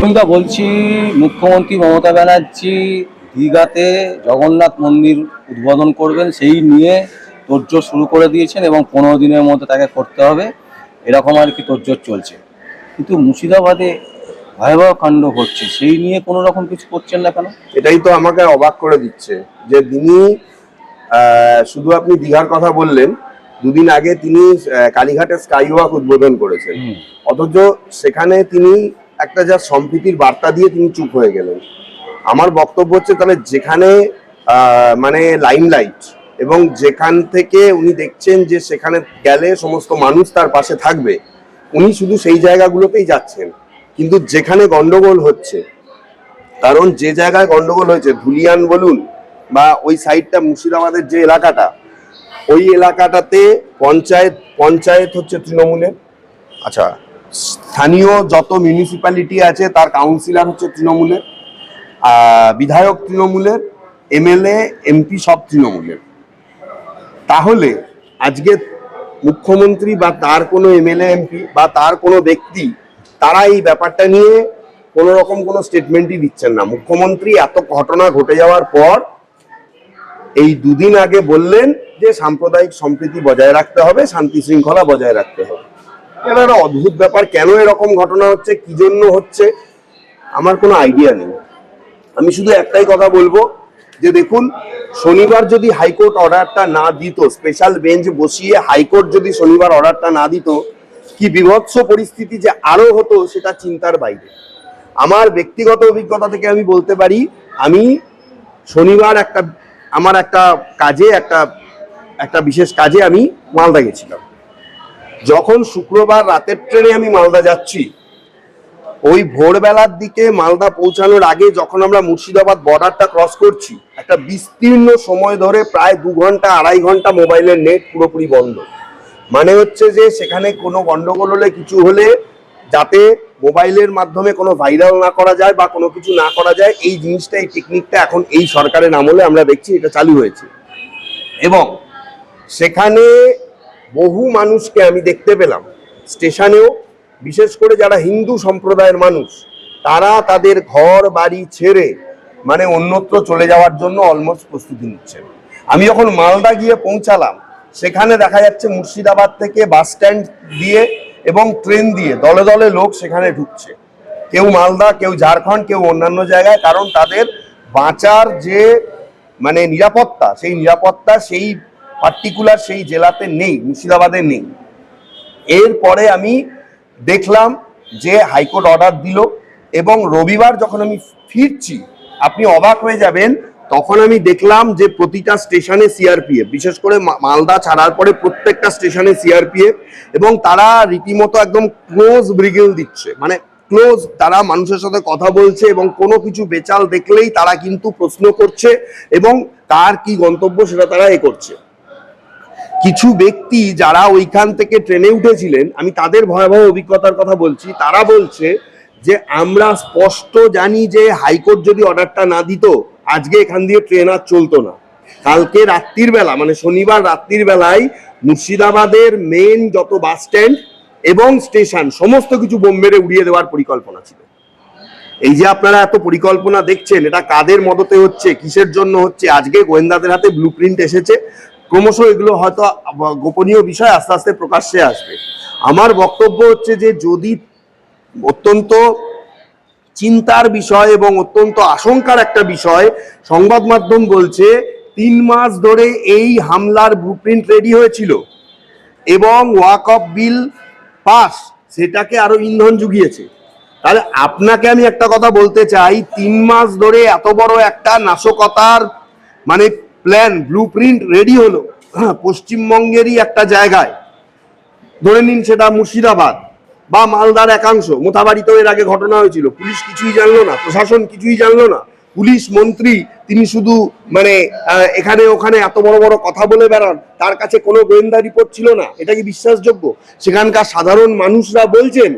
বন্ধুরা বলছি মুখ্যমন্ত্রী মমতা ব্যানার্জি দীঘাতে জগন্নাথ মন্দির উদ্বোধন করবেন সেই নিয়ে তোড়জোড় শুরু করে দিয়েছেন এবং পনেরো দিনের মধ্যে তাকে করতে হবে। এরকম আর কি তোড়জোড় চলছে। কিন্তু মুর্শিদাবাদে ভয়াবহ কাণ্ড হচ্ছে সেই নিয়ে কোনো রকম কিছু করছেন না কেন? এটাই তো আমাকে অবাক করে দিচ্ছে যে তিনি শুধু আপনি দীঘার কথা বললেন দুদিন আগে তিনি কালীঘাটে স্কাইওয়াক উদ্বোধন করেছেন। অথচ সেখানে তিনি একটা যা সম্প্রীতির বার্তা দিয়ে তিনি চুপ হয়ে গেলেন। আমার বক্তব্য হচ্ছে তাহলে যেখানে মানে লাইমলাইট এবং যেখান থেকে উনি দেখছেন যে সেখানে গেলে সমস্ত মানুষ তার পাশে থাকবে, উনি শুধু সেই জায়গাগুলোতেই যাচ্ছেন। কিন্তু যেখানে গন্ডগোল হচ্ছে, কারণ যে জায়গায় গন্ডগোল হয়েছে, ধুলিয়ান বলুন বা ওই সাইডটা মুর্শিদাবাদের যে এলাকাটা, ওই এলাকাটাতে পঞ্চায়েত পঞ্চায়েত হচ্ছে তৃণমূলের। আচ্ছা স্থানীয় যত মিউনিসিপ্যালিটি আছে, তার কাউন্সিলর হচ্ছে তৃণমূলের বিধায়ক তৃণমূলের, এমএলএ, এমপি সব তৃণমূলের। তাহলে আজকে মুখ্যমন্ত্রী বা তার কোনো এমএলএ, এমপি বা তার কোনো ব্যক্তি, তারা এই ব্যাপারটা নিয়ে কোনো রকম কোনো স্টেটমেন্টই দিচ্ছেন না। মুখ্যমন্ত্রী এত ঘটনা ঘটে যাওয়ার পর এই দুদিন আগে বললেন যে সাম্প্রদায়িক সম্প্রীতি বজায় রাখতে হবে, শান্তি শৃঙ্খলা বজায় রাখতে হবে। এটা একটা অদ্ভুত ব্যাপার? কেন এরকম ঘটনা হচ্ছে? কি জন্য হচ্ছে? আমার কোনো আইডিয়া নেই। আমি শুধু একটাই কথা বলব যে দেখুন, শনিবার যদি হাইকোর্ট অর্ডারটা না দিত স্পেশাল বেঞ্চ বসিয়ে হাইকোর্ট যদি শনিবার অর্ডারটা না দিত, কি বিভৎস পরিস্থিতি যে আরও হতো সেটা চিন্তার বাইরে। আমার ব্যক্তিগত অভিজ্ঞতা থেকে আমি বলতে পারি, আমি শনিবার একটা, আমার একটা কাজে, একটা একটা বিশেষ কাজে আমি মালদা গেছিলাম। যখন শুক্রবার রাতের ট্রেনে আমি মালদা যাচ্ছি, ওই ভোরবেলার দিকে মালদা পৌঁছানোর আগে যখন আমরা মুর্শিদাবাদ বর্ডারটা ক্রস করছি, একটা বিস্তীর্ণ সময় ধরে প্রায় দু ঘণ্টা, আড়াই ঘণ্টা মোবাইলের নেট পুরোপুরি বন্ধ। মানে হচ্ছে যে সেখানে কোনো গন্ডগোল হলে, কিছু হলে যাতে মোবাইলের মাধ্যমে কোনো ভাইরাল না করা যায় বা কোনো কিছু না করা যায়, এই জিনিসটা, এই টেকনিকটা এখন এই সরকারের আমলে আমরা দেখছি, এটা চালু হয়েছে। এবং সেখানে বহু মানুষকে আমি দেখতে পেলাম। স্টেশনেও, বিশেষ করে যারা হিন্দু সম্প্রদায়ের মানুষ, তারা তাদের ঘর, বাড়ি ছেড়ে মানে অন্যত্র চলে যাওয়ার জন্য অলমোস্ট প্রস্তুতি নিচ্ছেন। আমি যখন মালদা গিয়ে পৌঁছালাম, সেখানে দেখা যাচ্ছে মুর্শিদাবাদ থেকে বাস স্ট্যান্ড দিয়ে এবং ট্রেন দিয়ে দলে দলে লোক সেখানে ঢুকছে। কেউ মালদা, কেউ ঝাড়খণ্ড, কেউ অন্যান্য জায়গায়, কারণ তাদের বাঁচার যে মানে নিরাপত্তা, সেই নিরাপত্তা, সেই পার্টিকুলার সেই জেলাতে নেই, মুর্শিদাবাদে নেই। এরপরে আমি দেখলাম যে হাইকোর্ট অর্ডার দিল এবং রবিবার যখন আমি ফিরছি, আপনি অবাক হয়ে যাবেন, তখন আমি দেখলাম যে প্রতিটা স্টেশনে সিআরপিএফ বিশেষ করে মালদা ছাড়ার পরে প্রত্যেকটা স্টেশনে সিআরপিএফ এবং তারা রীতিমতো একদম ক্লোজ ব্রিগেল দিচ্ছে। মানে ক্লোজ তারা মানুষের সাথে কথা বলছে এবং কোনো কিছু বেচাল দেখলেই তারা কিন্তু প্রশ্ন করছে এবং তার কি গন্তব্য সেটা তারা এ করছে। কিছু ব্যক্তি যারা ওইখান থেকে ট্রেনে উঠেছিলেন, আমি তাদের ভয়াবহ অভিজ্ঞতার কথা বলছি, তারা বলছে যে আমরা স্পষ্ট জানি যে হাইকোর্ট যদি অর্ডারটা না দিত, আজকে এখান দিয়ে ট্রেন আর চলতো না। কালকে রাত্রির বেলা মানে শনিবার রাত্রির বেলায় মুর্শিদাবাদের মেন যত বাস স্ট্যান্ড এবং স্টেশন সমস্ত কিছু বোম মেরে উড়িয়ে দেওয়ার পরিকল্পনা ছিল। এই যে আপনারা এত পরিকল্পনা দেখছেন, এটা কাদের মদতে হচ্ছে, কিসের জন্য হচ্ছে? আজকে গোয়েন্দাদের হাতে ব্লু প্রিন্ট এসেছে। ক্রমশ এগুলো হয়তো গোপনীয় বিষয় আস্তে আস্তে প্রকাশ্যে আসবে। আমার বক্তব্য হচ্ছে যে, যদি অত্যন্ত চিন্তার বিষয় এবং অত্যন্ত আশঙ্কার একটা বিষয়, সংবাদ মাধ্যম বলছে, তিন মাস ধরে এই হামলার ব্লুপ্রিন্ট রেডি হয়েছিল এবং ওয়াক অফ বিল পাস, সেটাকে আরও ইন্ধন জুগিয়েছে। তাহলে আপনাকে আমি একটা কথা বলতে চাই, তিন মাস ধরে এত বড় একটা নাশকতার মানে প্ল্যান ব্লু প্রিন্ট রেডি হলো। হ্যাঁ, পশ্চিমবঙ্গেরই একটা জায়গায়। ধরে নিন সেটা মুর্শিদাবাদ বা মালদার একাংশ। মোথাবাড়িতেও এর আগে ঘটনা হয়েছিল। পুলিশ কিছুই জানলো না প্রশাসন কিছুই জানলো না। পুলিশ মন্ত্রী তিনি শুধু মানে এখানে ওখানে এত বড় বড় কথা বলে বেড়ান তার কাছে কোনো গোয়েন্দা রিপোর্ট ছিল না। এটা কি বিশ্বাসযোগ্য? সেখানকার সাধারণ মানুষরা বলছেন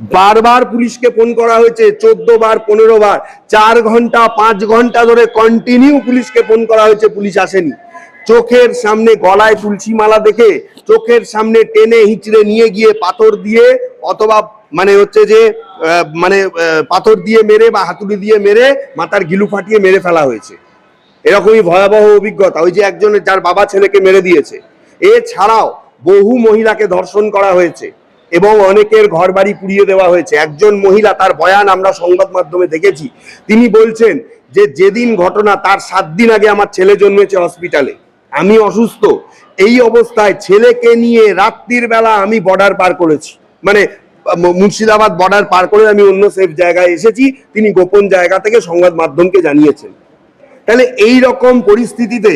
বারবার পুলিশকে ফোন করা হয়েছে, চোদ্দ বার, পনেরো বার, চার ঘণ্টা, পাঁচ ঘণ্টা ধরে কন্টিনিউ পুলিশকে ফোন করা হয়েছে, পুলিশ আসেনি। চোখের সামনে গলায় তুলসী মালা দেখে, চোখের সামনে টেনে হিঁচড়ে নিয়ে গিয়ে পাথর দিয়ে অথবা মানে হচ্ছে যে মানে পাথর দিয়ে মেরে বা হাতুড়ি দিয়ে মেরে মাথার গিলু ফাটিয়ে মেরে ফেলা হয়েছে। এরকমই ভয়াবহ অভিজ্ঞতা। ওই যে একজনের, যার বাবা ছেলেকে মেরে দিয়েছে। এছাড়াও বহু মহিলাকে ধর্ষণ করা হয়েছে। এবং অনেকের ঘর বাড়ি পুড়িয়ে দেওয়া হয়েছে। একজন মহিলা, তার বয়ান আমরা সংবাদ মাধ্যমে দেখেছি। তিনি বলছেন যে, যেদিন ঘটনা, তার সাত দিন আগে আমার ছেলে জন্মেছে হসপিটালে। আমি অসুস্থ। এই অবস্থায় ছেলেকে নিয়ে রাত্রির বেলা আমি বর্ডার পার করেছি। মানে মুর্শিদাবাদ বর্ডার পার করে আমি অন্য সেফ জায়গায় এসেছি। তিনি গোপন জায়গা থেকে সংবাদ মাধ্যমকে জানিয়েছেন। তাহলে এই রকম পরিস্থিতিতে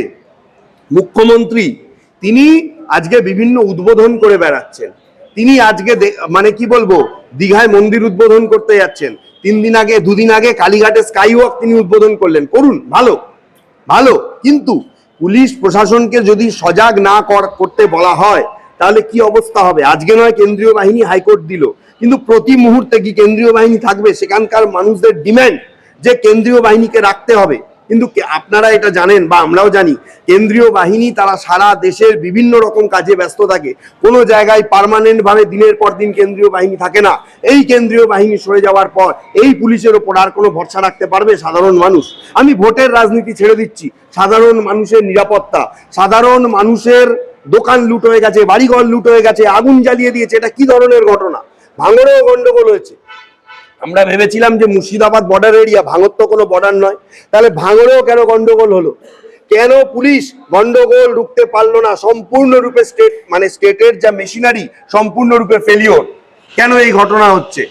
মুখ্যমন্ত্রী, তিনি আজকে বিভিন্ন উদ্বোধন করে বেড়াচ্ছেন। তিনি আজকে মানে কি বলব, দীঘায় মন্দির উদ্বোধন করতে যাচ্ছেন। তিন দিন আগে, দুদিন আগে কালীঘাটে স্কাই ওয়াক তিনি উদ্বোধন করলেন। করুন, ভালো ভালো। কিন্তু পুলিশ প্রশাসনকে যদি সজাগ না কর- করতে বলা হয়, তাহলে কি অবস্থা হবে? আজকে নয়, কেন্দ্রীয় বাহিনী হাইকোর্ট দিল। কিন্তু প্রতি মুহূর্তে কি কেন্দ্রীয় বাহিনী থাকবে? সেখানকার মানুষদের ডিম্যান্ড যে কেন্দ্রীয় বাহিনীকে রাখতে হবে। কিন্তু আপনারা এটা জানেন বা আমরাও জানি, কেন্দ্রীয় বাহিনী তারা সারা দেশের বিভিন্ন রকম কাজে ব্যস্ত থাকে। কোনো জায়গায় পার্মানেন্ট ভাবে দিনের পর দিন কেন্দ্রীয় বাহিনী থাকে না। এই কেন্দ্রীয় বাহিনী সরে যাওয়ার পর এই পুলিশের ওপর আর কোনো ভরসা রাখতে পারবে সাধারণ মানুষ? আমি ভোটের রাজনীতি ছেড়ে দিচ্ছি। সাধারণ মানুষের নিরাপত্তা, সাধারণ মানুষের দোকান লুট হয়ে গেছে, বাড়িঘর লুট হয়ে গেছে, আগুন জ্বালিয়ে দিয়েছে, এটা কি ধরনের ঘটনা? ভাঙড়েও গন্ডগোল হয়েছে। আমরা ভেবেছিলাম যে মুর্শিদাবাদ বর্ডার এরিয়া ভাঙর তো কোনো বর্ডার নয়। তাহলে ভাঙড়েও কেন গন্ডগোল হলো? কেন পুলিশ গন্ডগোল রুখতে পারল না? সম্পূর্ণরূপে স্টেট মানে স্টেটের যা মেশিনারি সম্পূর্ণরূপে ফেলিওর কেন এই ঘটনা হচ্ছে?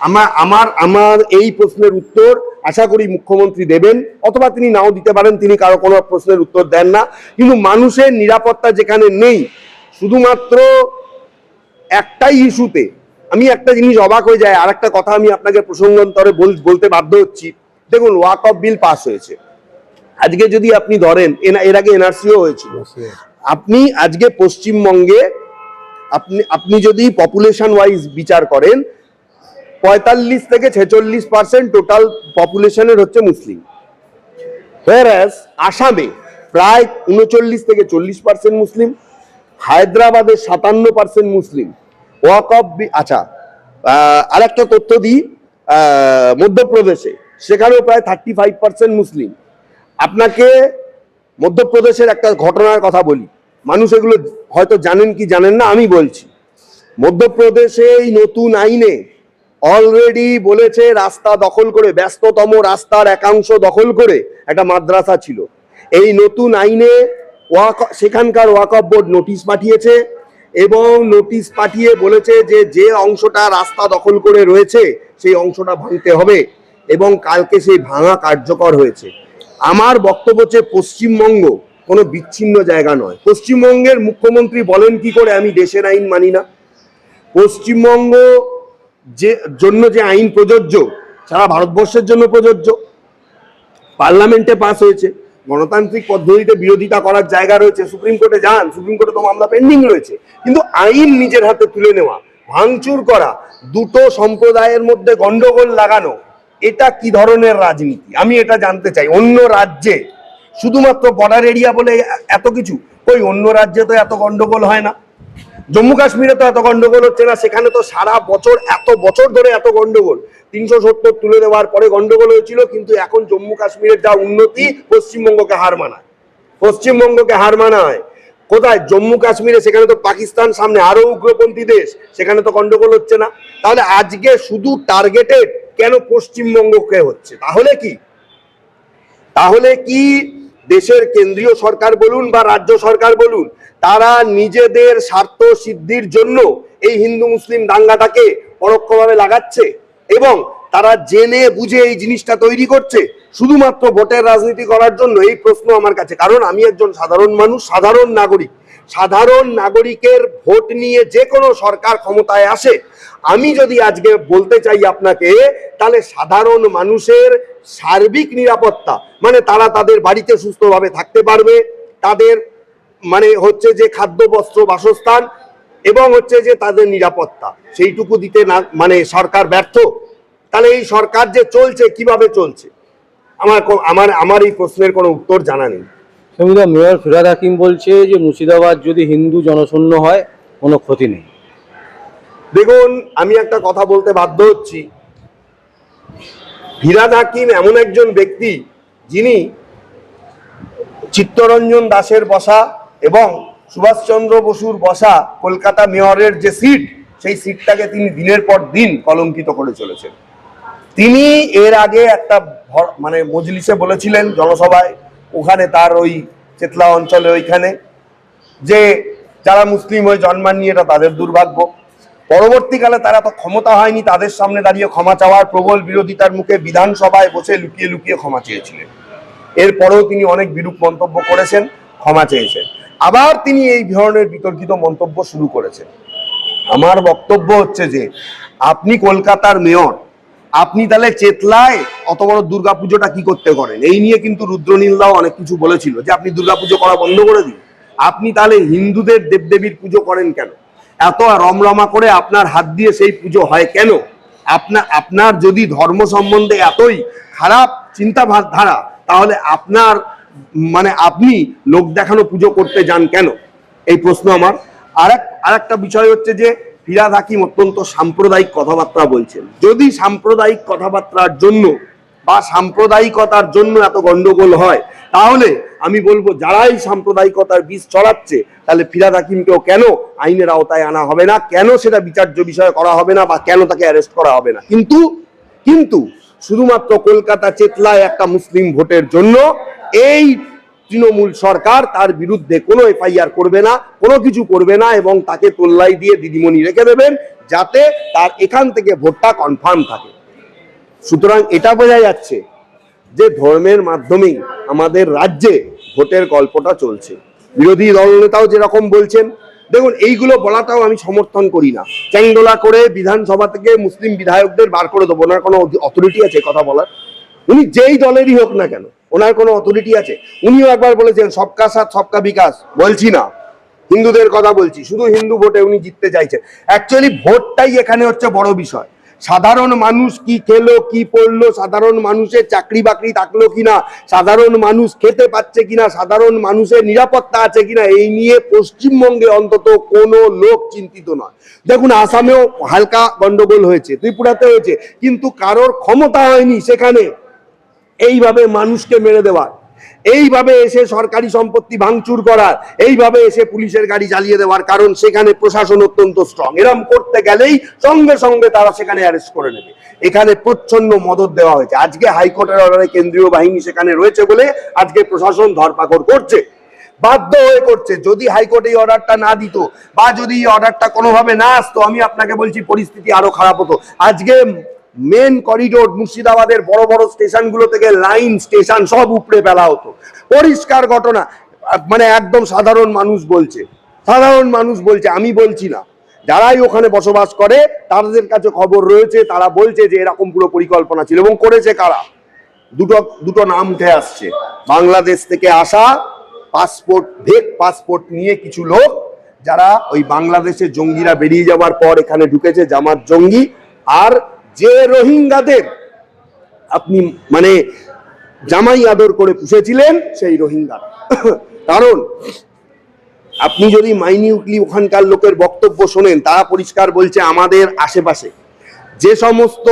আমার আমার আমার এই প্রশ্নের উত্তর আশা করি মুখ্যমন্ত্রী দেবেন, অথবা তিনি নাও দিতে পারেন, তিনি কারও কোনো প্রশ্নের উত্তর দেন না। কিন্তু মানুষের নিরাপত্তা যেখানে নেই, শুধুমাত্র একটাই ইস্যুতে আমি একটা জিনিস অবাক হয়ে যায় আর একটা কথা আমি আপনাকে প্রসঙ্গান্তরে বল- বলতে বাধ্য হচ্ছি। দেখুন, ওয়াক অফ বিল পাস হয়েছে। আজকে যদি আপনি ধরেন এর আগে এনআরসিও হয়েছিল। আপনি আজকে পশ্চিমবঙ্গে আপনি আপনি যদি পপুলেশন ওয়াইজ বিচার করেন, পঁয়তাল্লিশ থেকে ছেচল্লিশ পার্সেন্ট টোটাল পপুলেশনের হচ্ছে মুসলিম। Whereas, আসামে প্রায় উনচল্লিশ থেকে চল্লিশ পার্সেন্ট মুসলিম, হায়দ্রাবাদে সাতান্ন পার্সেন্ট মুসলিম। ওয়াক অফ আচ্ছা আরেকটা তথ্য দিই মধ্যপ্রদেশে, সেখানেও প্রায় থার্টি ফাইভ পার্সেন্ট মুসলিম। আপনাকে মধ্যপ্রদেশের একটা ঘটনার কথা বলি। মানুষ এগুলো হয়তো জানেন কি জানেন না, আমি বলছি। মধ্যপ্রদেশে এই নতুন আইনে অলরেডি বলেছে রাস্তা দখল করে, ব্যস্ততম রাস্তার একাংশ দখল করে একটা মাদ্রাসা ছিল। এই নতুন আইনে ওয়াক, সেখানকার ওয়াকফ বোর্ড নোটিশ পাঠিয়েছে এবং নোটিশ পাঠিয়ে বলেছে যে যে অংশটা রাস্তা দখল করে রয়েছে, সেই অংশটা ভাঙতে হবে এবং কালকে সেই ভাঙা কার্যকর হয়েছে। আমার বক্তব্য হচ্ছে পশ্চিমবঙ্গ কোনো বিচ্ছিন্ন জায়গা নয়। পশ্চিমবঙ্গের মুখ্যমন্ত্রী বলেন কি করে আমি দেশের আইন মানি না। পশ্চিমবঙ্গ যে জন্য যে আইন প্রযোজ্য, সারা ভারতবর্ষের জন্য প্রযোজ্য, পার্লামেন্টে পাস হয়েছে। গণতান্ত্রিক পদ্ধতিতে বিরোধিতা করার জায়গা রয়েছে, সুপ্রিম কোর্টে যান, সুপ্রিম কোর্টে তো মামলা পেন্ডিং রয়েছে, কিন্তু আইন নিজের হাতে তুলে নেওয়া, ভাঙচুর করা, দুটো সম্প্রদায়ের মধ্যে গন্ডগোল লাগানো, এটা কি ধরনের রাজনীতি? আমি এটা জানতে চাই, অন্য রাজ্যে, শুধুমাত্র বর্ডার এরিয়া বলে এত কিছু ওই অন্য রাজ্যে তো এত গন্ডগোল হয় না? জম্মু কাশ্মীরে তো এত গন্ডগোল হচ্ছে না, সেখানে তো সারা বছর, এত বছর ধরে এত গন্ডগোল। তিনশো সত্তর তুলে দেওয়ার পরে গন্ডগোল হয়েছিল, কিন্তু এখন জম্মু কাশ্মীরের যা উন্নতি, পশ্চিমবঙ্গকে হার মানায়। পশ্চিমবঙ্গকে হার মানায়। কোথায়? জম্মু কাশ্মীরে, সেখানে তো পাকিস্তান সামনে আরও উগ্রপন্থী দেশ, সেখানে তো গন্ডগোল হচ্ছে না। তাহলে আজকে শুধু টার্গেটেড কেন পশ্চিমবঙ্গকে হচ্ছে? তাহলে কি? তাহলে কি দেশের কেন্দ্রীয় সরকার বলুন বা রাজ্য সরকার বলুন, তারা নিজেদের স্বার্থ সিদ্ধির জন্য এই হিন্দু মুসলিম দাঙ্গাটাকে পরোক্ষভাবে লাগাচ্ছে এবং তারা জেনে বুঝে এই জিনিসটা তৈরি করছে শুধুমাত্র ভোটের রাজনীতি করার জন্য এই প্রশ্ন আমার কাছে। কারণ আমি একজন সাধারণ মানুষ, সাধারণ নাগরিক। সাধারণ নাগরিকের ভোট নিয়ে যে কোনো সরকার ক্ষমতায় আসে, আমি যদি আজকে বলতে চাই আপনাকে, তাহলে সাধারণ মানুষের সার্বিক নিরাপত্তা মানে তারা তাদের বাড়িতে সুস্থভাবে থাকতে পারবে, তাদের মানে হচ্ছে যে খাদ্য, বস্ত্র, বাসস্থান এবং হচ্ছে যে তাদের নিরাপত্তা, সেইটুকু দিতে না মানে সরকার ব্যর্থ। তাহলে এই সরকার যে চলছে, কীভাবে চলছে? আমার আমার আমার এই প্রশ্নের কোনো উত্তর জানা নেই। সংবিধান মেয়র ফিরাদ হাকিম বলছে যে মুর্শিদাবাদ যদি হিন্দু জনশূন্য হয়, কোনো ক্ষতি নেই। দেখুন, আমি একটা কথা বলতে বাধ্য হচ্ছি। ফিরাদ হাকিম এমন একজন ব্যক্তি যিনি চিত্তরঞ্জন দাসের বসা এবং সুভাষচন্দ্র বসুর বসা কলকাতা মেয়রের যে সিট, সেই সিটটাকে তিনি দিনের পর দিন কলঙ্কিত করে চলেছেন। তিনি এর আগে একটা মানে মজলিসে বলেছিলেন জনসভায় ওখানে তার ওই চেতলা অঞ্চলে ওইখানে, যে যারা মুসলিম হয়ে জন্মাননি এটা তাদের দুর্ভাগ্য। পরবর্তীকালে তারা তো ক্ষমতা হয়নি, তাদের সামনে দাঁড়িয়ে ক্ষমা চাওয়ার প্রবল বিরোধিতার মুখে বিধানসভায় বসে লুকিয়ে লুকিয়ে ক্ষমা চেয়েছিলেন। এরপরেও তিনি অনেক বিরূপ মন্তব্য করেছেন, ক্ষমা চেয়েছেন। আবার তিনি এই ধরনের বিতর্কিত মন্তব্য শুরু করেছেন। আমার বক্তব্য হচ্ছে যে, আপনি কলকাতার মেয়র আপনি তাহলে চেতলায় অত বড় দুর্গাপুজোটা কি করতে করেন? এই নিয়ে কিন্তু রুদ্রনীলদাও অনেক কিছু বলেছিল যে আপনি দুর্গাপুজো করা বন্ধ করে দিন। আপনি তাহলে হিন্দুদের দেবদেবীর পুজো করেন কেন? এত রমরমা করে আপনার হাত দিয়ে সেই পুজো হয় কেন? আপনার আপনার যদি ধর্ম সম্বন্ধে এতই খারাপ চিন্তা ধারা তাহলে আপনার মানে আপনি লোক দেখানো পুজো করতে যান কেন? এই প্রশ্ন আমার। আরেক, আরেকটা বিষয় হচ্ছে যে ফিরাদ হাকিম অত্যন্ত সাম্প্রদায়িক কথাবার্তা বলছেন। যদি সাম্প্রদায়িক কথাবার্তার জন্য বা সাম্প্রদায়িকতার জন্য এত গন্ডগোল হয়, তাহলে আমি বলব যারাই সাম্প্রদায়িকতার বীজ চড়াচ্ছে, তাহলে ফিরাদ হাকিমকেও কেন আইনের আওতায় আনা হবে না? কেন সেটা বিচার্য বিষয় করা হবে না বা কেন তাকে অ্যারেস্ট করা হবে না? কিন্তু কিন্তু শুধুমাত্র কলকাতা চেতলায় একটা মুসলিম ভোটের জন্য এই তৃণমূল সরকার তার বিরুদ্ধে কোনো এফআইআর করবে না, কোনো কিছু করবে না এবং তাকে তোল্লাই দিয়ে দিদিমণি রেখে দেবেন যাতে তার এখান থেকে ভোটটা কনফার্ম থাকে। সুতরাং এটা বোঝা যাচ্ছে যে ধর্মের মাধ্যমেই আমাদের রাজ্যে ভোটের গল্পটা চলছে। বিরোধী দলনেতাও যেরকম বলছেন, দেখুন, এইগুলো বলাটাও আমি সমর্থন করি না। চ্যাংডোলা করে বিধানসভা থেকে মুসলিম বিধায়কদের বার করে দেবো না কোনো অথরিটি আছে কথা বলার? উনি যেই দলেরই হোক না কেন, ওনার কোনো অথরিটি আছে? উনিও একবার বলেছেন, সবকা সাথ, সবকা বিকাশ। বলছি না। হিন্দুদের কথা বলছি, শুধু হিন্দু ভোটে উনি জিততে চাইছেন। অ্যাকচুয়ালি ভোটটাই এখানে হচ্ছে বড় বিষয়। সাধারণ মানুষ কি খেলো, কি পড়ল, সাধারণ মানুষের চাকরি বাকরি থাকল কিনা, সাধারণ মানুষ খেতে পাচ্ছে কিনা, সাধারণ মানুষের নিরাপত্তা আছে কিনা, এই নিয়ে পশ্চিমবঙ্গে অন্তত কোনো লোক চিন্তিত নয়। দেখুন, আসামেও হালকা গন্ডগোল হয়েছে ত্রিপুরাতে হয়েছে, কিন্তু কারোর ক্ষমতা হয়নি সেখানে। এইভাবে মানুষকে মেরে দেওয়ার এইভাবে এসে সরকারি সম্পত্তি ভাঙচুর করার এইভাবে এসে পুলিশের গাড়ি জ্বালিয়ে দেওয়ার কারণ সেখানে প্রশাসন অত্যন্ত স্ট্রং এরম করতে গেলেই সঙ্গে সঙ্গে তারা সেখানে অ্যারেস্ট করে নেবে। এখানে প্রচ্ছন্ন মদত দেওয়া হয়েছে। আজকে হাইকোর্টের অর্ডারে কেন্দ্রীয় বাহিনী সেখানে রয়েছে বলে আজকে প্রশাসন ধরপাকড় করছে। বাধ্য হয়ে করছে। যদি হাইকোর্ট এই অর্ডারটা না দিত বা যদি এই অর্ডারটা কোনোভাবে না আসতো, আমি আপনাকে বলছি পরিস্থিতি আরও খারাপ হতো। আজকে মেন করিডোর মুর্শিদাবাদের বড় বড় স্টেশনগুলো থেকে লাইন স্টেশন সব উপড়ে ফেলা হতো। পরিষ্কার ঘটনা মানে একদম সাধারণ মানুষ বলছে। সাধারণ মানুষ বলছে, আমি বলছি না। যারাই ওখানে বসবাস করে, তাদের কাছে খবর রয়েছে, তারা বলছে যে এরকম পুরো পরিকল্পনা ছিল। এবং করেছে কারা? দুটো দুটো নাম উঠে আসছে। বাংলাদেশ থেকে আসা পাসপোর্ট ভেক পাসপোর্ট নিয়ে কিছু লোক, যারা ওই বাংলাদেশে জঙ্গিরা বেরিয়ে যাওয়ার পর এখানে ঢুকেছে জামাত জঙ্গি, আর যে রোহিঙ্গাদের আপনি মানে জামাই আদর করে পুষেছিলেন, সেই রোহিঙ্গা। কারণ আপনি যদি মাইনিউটলি ওখানকার লোকের বক্তব্য শোনেন, তারা পরিষ্কার বলছে আমাদের আশেপাশে। যে সমস্ত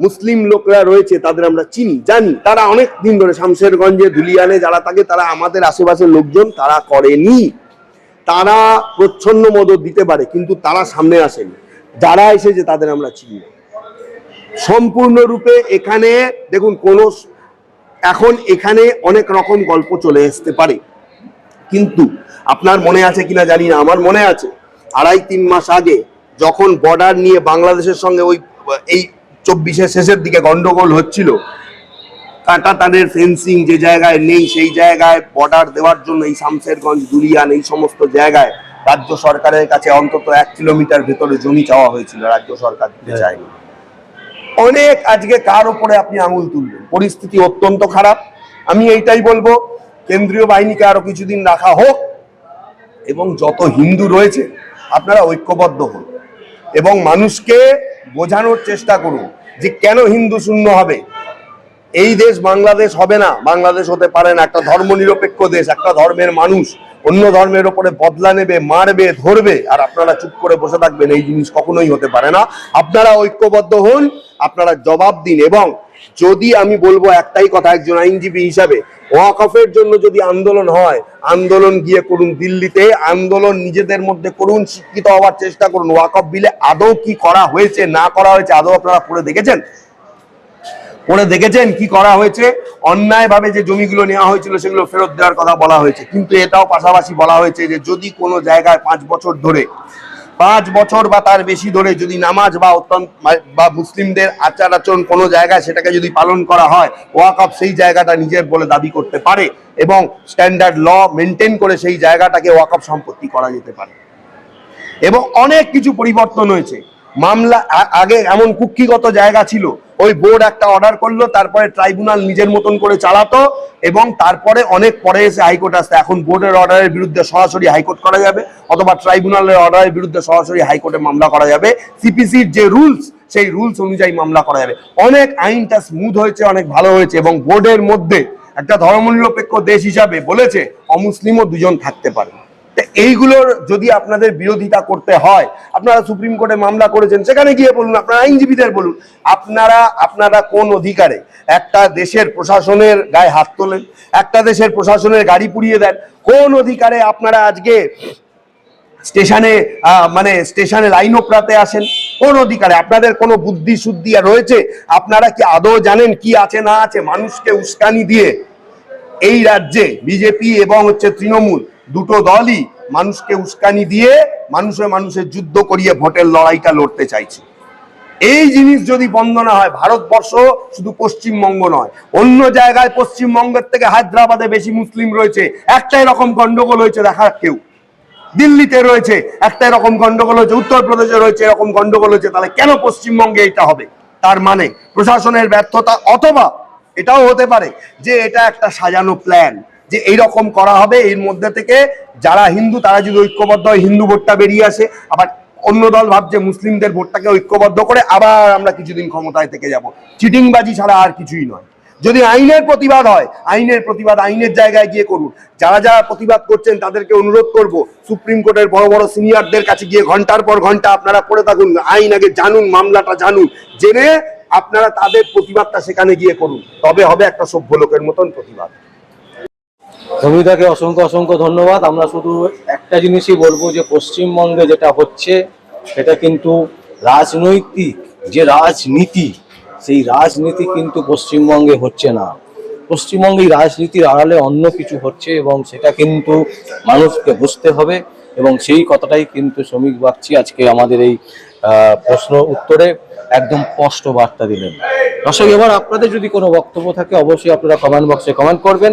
মুসলিম লোকরা রয়েছে, তাদের আমরা চিনি, জানি। তারা অনেক দিন ধরে শামশেরগঞ্জে, ধুলিয়ানে যারা থাকে, তারা আমাদের আশেপাশের লোকজন, তারা করেনি। তারা প্রচ্ছন্ন মদত দিতে পারে, কিন্তু তারা সামনে আসেনি। যারা এসেছে, তাদের আমরা চিনি না। সম্পূর্ণরূপে এখানে দেখুন কোন এখন এখানে অনেক রকম গল্প চলে আসতে পারে। কিন্তু আপনার মনে আছে কিনা জানি না, আমার মনে আছে। আড়াই তিন মাস আগে যখন বর্ডার নিয়ে বাংলাদেশের সঙ্গে ওই, এই চব্বিশের শেষের দিকে গন্ডগোল হচ্ছিল কাটা তাদের ফেন্সিং যে জায়গায় নেই, সেই জায়গায় বর্ডার দেওয়ার জন্য এই শামশেরগঞ্জ দুলিয়ান, এই সমস্ত জায়গায় রাজ্য সরকারের কাছে অন্তত এক কিলোমিটার ভেতরে জমি চাওয়া হয়েছিল, রাজ্য সরকার দিতে চায়নি। অনেক আজকে কার উপরে আপনি আঙুল তুলবেন? পরিস্থিতি অত্যন্ত খারাপ। আমি এইটাই বলব, কেন্দ্রীয় বাহিনীকে আরও কিছুদিন রাখা হোক এবং যত হিন্দু রয়েছে, আপনারা ঐক্যবদ্ধ হন এবং মানুষকে বোঝানোর চেষ্টা করুন যে কেন হিন্দু শূন্য হবে। এই দেশ বাংলাদেশ হবে না, বাংলাদেশ হতে পারে না। একটা ধর্মনিরপেক্ষ দেশ, একটা ধর্মের মানুষ। অন্য ধর্মের ওপরে বদলা নেবে, মারবে, ধরবে, আর আপনারা চুপ করে বসে থাকবেন, এই জিনিস কখনোই হতে পারে না। আপনারা ঐক্যবদ্ধ হন, আপনারা জবাব দিন, এবং যদি আমি বলব একটাই কথা, একজন আইনজীবী হিসাবে, ওয়াকফের জন্য যদি আন্দোলন হয়, আন্দোলন গিয়ে করুন দিল্লিতে, আন্দোলন নিজেদের মধ্যে করুন, শিক্ষিত হওয়ার চেষ্টা করুন, ওয়াকফ বিলে আদৌ কি করা হয়েছে, না করা হয়েছে, আদৌ আপনারা পড়ে দেখেছেন? পড়ে দেখেছেন কি করা হয়েছে? অন্যায়ভাবে যে জমিগুলো নেওয়া হয়েছিল সেগুলো ফেরত দেওয়ার কথা বলা হয়েছে। কিন্তু এটাও পাশাপাশি বলা হয়েছে যে যদি কোনো জায়গায় পাঁচ বছর ধরে, পাঁচ বছর বা তার বেশি ধরে যদি নামাজ বা অত্যন্ত বা মুসলিমদের আচার আচরণ কোনো জায়গায় সেটাকে যদি পালন করা হয় ওয়াকফ সেই জায়গাটা নিজের বলে দাবি করতে পারে এবং স্ট্যান্ডার্ড ল মেনটেন করে সেই জায়গাটাকে ওয়াকফ সম্পত্তি করা যেতে পারে। এবং অনেক কিছু পরিবর্তন হয়েছে। মামলা আগে এমন কুক্ষিগত জায়গা ছিল। ওই বোর্ড একটা অর্ডার করল, তারপরে ট্রাইব্যুনাল নিজের মতন করে চালাতো এবং তারপরে অনেক পরে এসে হাইকোর্ট আসতে, এখন বোর্ডের অর্ডারের বিরুদ্ধে সরাসরি হাইকোর্ট করা যাবে অথবা ট্রাইব্যুনালের অর্ডারের বিরুদ্ধে সরাসরি হাইকোর্টে মামলা করা যাবে। সিপিসির যে রুলস সেই রুলস অনুযায়ী মামলা করা যাবে। অনেক আইনটা স্মুথ হয়েছে, অনেক ভালো হয়েছে এবং বোর্ডের মধ্যে একটা ধর্মনিরপেক্ষ দেশ হিসাবে বলেছে, অমুসলিমও দুজন থাকতে পারে এইগুলোর যদি আপনাদের বিরোধিতা করতে হয়, আপনারা সুপ্রিম কোর্টে মামলা করেছেন, সেখানে গিয়ে বলুন, আপনারা আইনজীবীদের বলুন, আপনারা আপনারা কোন অধিকারে একটা দেশের প্রশাসনের গায়ে হাত তোলেন, একটা দেশের প্রশাসনের গাড়ি পুড়িয়ে দেন, কোন অধিকারে আপনারা আজকে স্টেশনে মানে স্টেশনে লাইন ওপরাতে আসেন, কোন অধিকারে? আপনাদের কোনো বুদ্ধি শুদ্ধি রয়েছে? আপনারা কি আদৌ জানেন কি আছে, না আছে? মানুষকে উস্কানি দিয়ে এই রাজ্যে বিজেপি এবং হচ্ছে তৃণমূল দুটো দলই মানুষকে উস্কানি দিয়ে মানুষে মানুষের যুদ্ধ করিয়ে ভোটের লড়াইটা লড়তে চাইছে। এই জিনিস যদি বন্ধ না হয়, ভারতবর্ষ শুধু পশ্চিমবঙ্গ নয়, অন্য জায়গায় পশ্চিমবঙ্গের থেকে হায়দ্রাবাদে বেশি মুসলিম রয়েছে, একটাই রকম গন্ডগোল হয়েছে দেখার কেউ। দিল্লিতে রয়েছে একটা এরকম গন্ডগোল হয়েছে, উত্তরপ্রদেশে রয়েছে, এরকম গন্ডগোল হয়েছে, তাহলে কেন পশ্চিমবঙ্গে এটা হবে? তার মানে প্রশাসনের ব্যর্থতা অথবা এটাও হতে পারে যে এটা একটা সাজানো প্ল্যান যে এইরকম করা হবে, এর মধ্যে থেকে যারা হিন্দু, তারা যদি ঐক্যবদ্ধ হয়, হিন্দু ভোটটা বেরিয়ে আসে। আবার অন্য দল ভাবছে মুসলিমদের ভোটটাকে ঐক্যবদ্ধ করে আবার আমরা কিছুদিন ক্ষমতায় থেকে যাব। চিটিংবাজি ছাড়া আর কিছুই নয়। যদি আইনের প্রতিবাদ হয়, আইনের প্রতিবাদ আইনের জায়গায় গিয়ে করুন। যারা যারা প্রতিবাদ করছেন, তাদেরকে অনুরোধ করব, সুপ্রিম কোর্টের বড় বড় সিনিয়রদের কাছে গিয়ে ঘণ্টার পর ঘণ্টা আপনারা করে থাকুন, আইন আগে জানুন, মামলাটা জানুন, জেনে আপনারা তাদের প্রতিবাদটা সেখানে গিয়ে করুন। তবে হবে একটা সভ্য লোকের মতন প্রতিবাদ। সমিতাকে অসংখ্য অসংখ্য ধন্যবাদ। আমরা শুধু একটা জিনিসই বলব যে, পশ্চিমবঙ্গে যেটা হচ্ছে, সেটা কিন্তু রাজনৈতিক যে রাজনীতি, সেই রাজনীতি কিন্তু পশ্চিমবঙ্গে হচ্ছে না। পশ্চিমবঙ্গে রাজনীতির আড়ালে অন্য কিছু হচ্ছে এবং সেটা কিন্তু মানুষকে বুঝতে হবে এবং সেই কথাটাই কিন্তু শ্রমিক বাগচি আজকে আমাদের এই প্রশ্ন উত্তরে একদম স্পষ্ট বার্তা দিলেন। দর্শক, এবার আপনাদের যদি কোনো বক্তব্য থাকে, অবশ্যই আপনারা কমেন্ট বক্সে কমেন্ট করবেন।